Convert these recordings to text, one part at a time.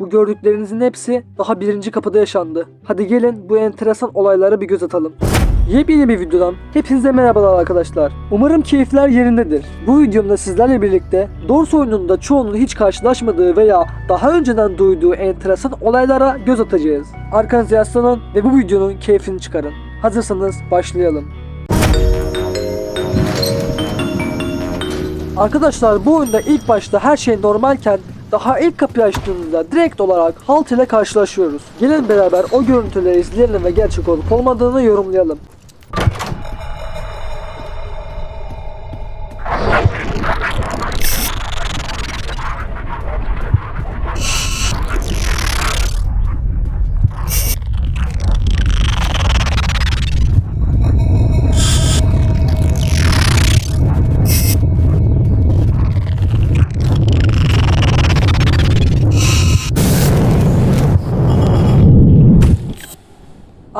Bu gördüklerinizin hepsi daha birinci kapıda yaşandı. Hadi gelin bu enteresan olaylara bir göz atalım. Yepyeni bir videodan hepinize merhabalar arkadaşlar. Umarım keyifler yerindedir. Bu videomda sizlerle birlikte Dors oyununda çoğunun hiç karşılaşmadığı veya daha önceden duyduğu enteresan olaylara göz atacağız. Arkanıza yaslanın ve bu videonun keyfini çıkarın. Hazırsanız başlayalım. Arkadaşlar bu oyunda ilk başta her şey normalken daha ilk kapıyı açtığımızda direkt olarak halt ile karşılaşıyoruz. Gelin beraber o görüntüleri izleyelim ve gerçek olup olmadığını yorumlayalım.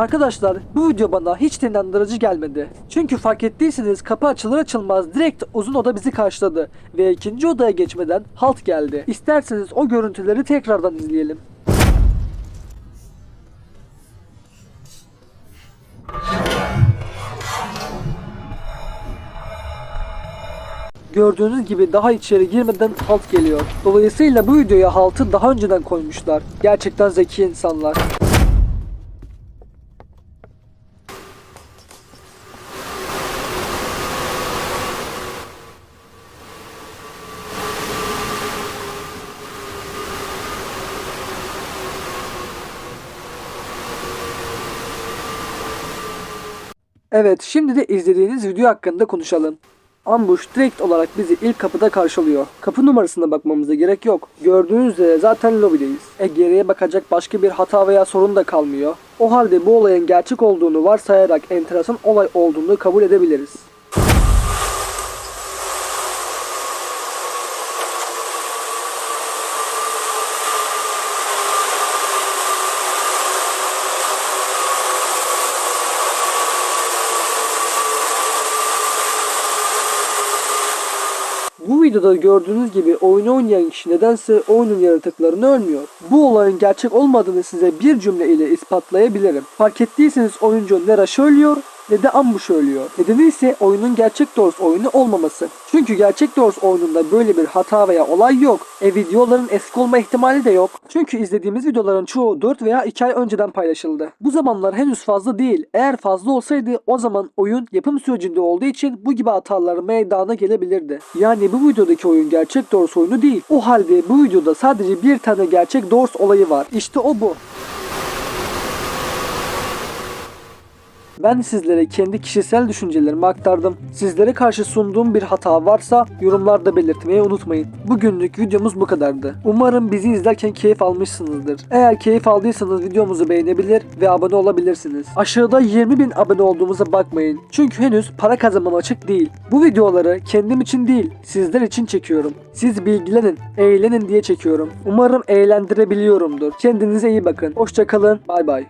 Arkadaşlar bu video bana hiç de gelmedi. Çünkü fark ettiyseniz kapı açılır açılmaz direkt uzun oda bizi karşıladı ve ikinci odaya geçmeden halt geldi. İsterseniz o görüntüleri tekrardan izleyelim. Gördüğünüz gibi daha içeri girmeden halt geliyor. Dolayısıyla bu videoya haltı daha önceden koymuşlar. Gerçekten zeki insanlar. Evet, şimdi de izlediğiniz video hakkında konuşalım. Ambush direkt olarak bizi ilk kapıda karşılıyor. Kapı numarasına bakmamıza gerek yok. Gördüğünüz üzere zaten lobideyiz. E geriye bakacak başka bir hata veya sorun da kalmıyor. O halde bu olayın gerçek olduğunu varsayarak enteresan olay olduğunu kabul edebiliriz. Bu videoda gördüğünüz gibi oyunu oynayan kişi nedense oyunun yaratıklarını ölmüyor. Bu olayın gerçek olmadığını size bir cümle ile ispatlayabilirim. Fark ettiyseniz oyuncu ne Rush ölüyor ne de Ambush ölüyor. Nedeni ise oyunun gerçek Doors oyunu olmaması. Çünkü gerçek Doors oyununda böyle bir hata veya olay yok. E videoların eski olma ihtimali de yok. Çünkü izlediğimiz videoların çoğu 4 veya 2 ay önceden paylaşıldı. Bu zamanlar henüz fazla değil. Eğer fazla olsaydı o zaman oyun yapım sürecinde olduğu için bu gibi hatalar meydana gelebilirdi. Yani bu videodaki oyun gerçek Doors oyunu değil. O halde bu videoda sadece bir tane gerçek Doors olayı var. İşte o bu. Ben sizlere kendi kişisel düşüncelerimi aktardım. Sizlere karşı sunduğum bir hata varsa yorumlarda belirtmeyi unutmayın. Bugünlük videomuz bu kadardı. Umarım bizi izlerken keyif almışsınızdır. Eğer keyif aldıysanız videomuzu beğenebilir ve abone olabilirsiniz. Aşağıda 20 bin abone olduğumuza bakmayın. Çünkü henüz para kazanmam açık değil. Bu videoları kendim için değil, sizler için çekiyorum. Siz bilgilenin, eğlenin diye çekiyorum. Umarım eğlendirebiliyorumdur. Kendinize iyi bakın. Hoşçakalın. Bay bay.